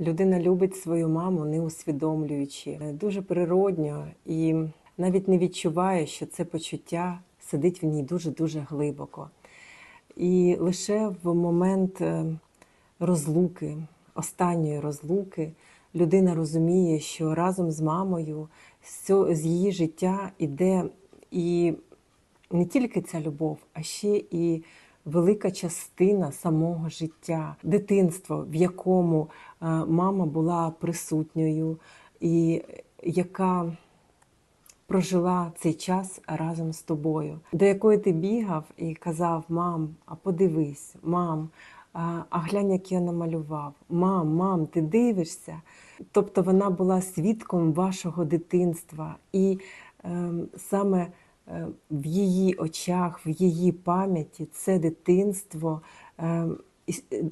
Людина любить свою маму, не усвідомлюючи. Е, Дуже природньо і навіть не відчуває, що це почуття сидить в ній дуже-дуже глибоко. І лише в момент е, розлуки, останньої розлуки, людина розуміє, що разом з мамою з її життя іде і не тільки ця любов, а ще і велика частина самого життя, дитинство, в якому е, мама була присутньою, і яка прожила цей час разом з тобою, до якої ти бігав і казав: Мам, а подивись, мам, а глянь, як я намалював. Мам, мам, ти дивишся. Тобто вона була свідком вашого дитинства, і ем, саме е, в її очах, в її пам'яті це дитинство ем,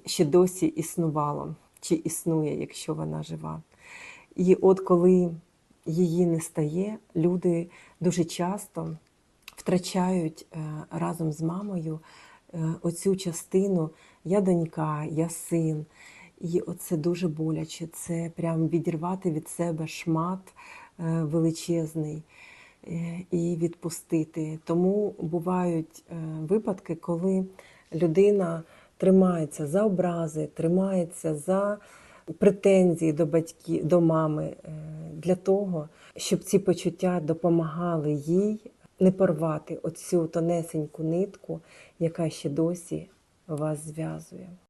ще досі існувало, чи існує, якщо вона жива. І от коли її не стає, люди дуже часто втрачають е, разом з мамою е, оцю частину я донька, я син. І оце дуже боляче. Це прям відірвати від себе шмат е, величезний е, і відпустити. Тому бувають е, випадки, коли людина тримається за образи, тримається за претензії до батьків, до мами е, для того, щоб ці почуття допомагали їй не порвати оцю тонесеньку нитку, яка ще досі вас зв'язує.